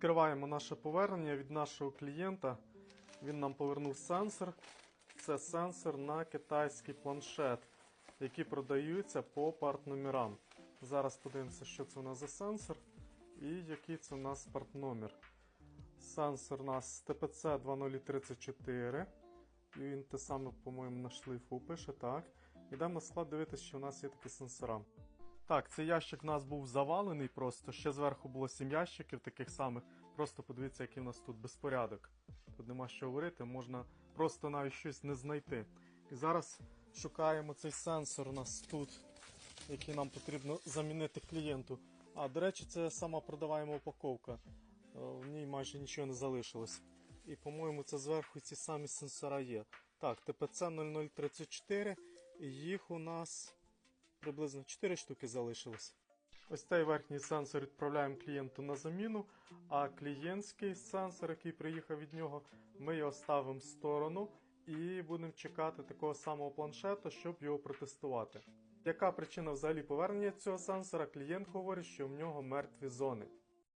Відкриваємо наше повернення від нашого клієнта. Він нам повернув сенсор. Це сенсор на китайський планшет, які продаються по партномірам. Зараз подивимося, що це у нас за сенсор і який це у нас партномір. Сенсор у нас TPC 2034. І він те саме, по-моєму, на шлейфу пише, так. Йдемо на склад дивитися, що у нас є такі сенсора. Так, цей ящик у нас був завалений просто. Ще зверху було 7 ящиків таких самих. Просто подивіться, який у нас тут безпорядок. Тут нема що говорити, можна просто навіть щось не знайти. І зараз шукаємо цей сенсор у нас тут, який нам потрібно замінити клієнту. А, до речі, це сама продаваєма упаковка. Е, В ній майже нічого не залишилось. І, по-моєму, це зверху ці самі сенсора є. Так, ТПЦ 0034, і їх у нас приблизно 4 штуки залишилось. Ось цей верхній сенсор відправляємо клієнту на заміну, а клієнтський сенсор, який приїхав від нього, ми його ставимо в сторону і будемо чекати такого самого планшета, щоб його протестувати. Яка причина взагалі повернення цього сенсора? Клієнт говорить, що в нього мертві зони.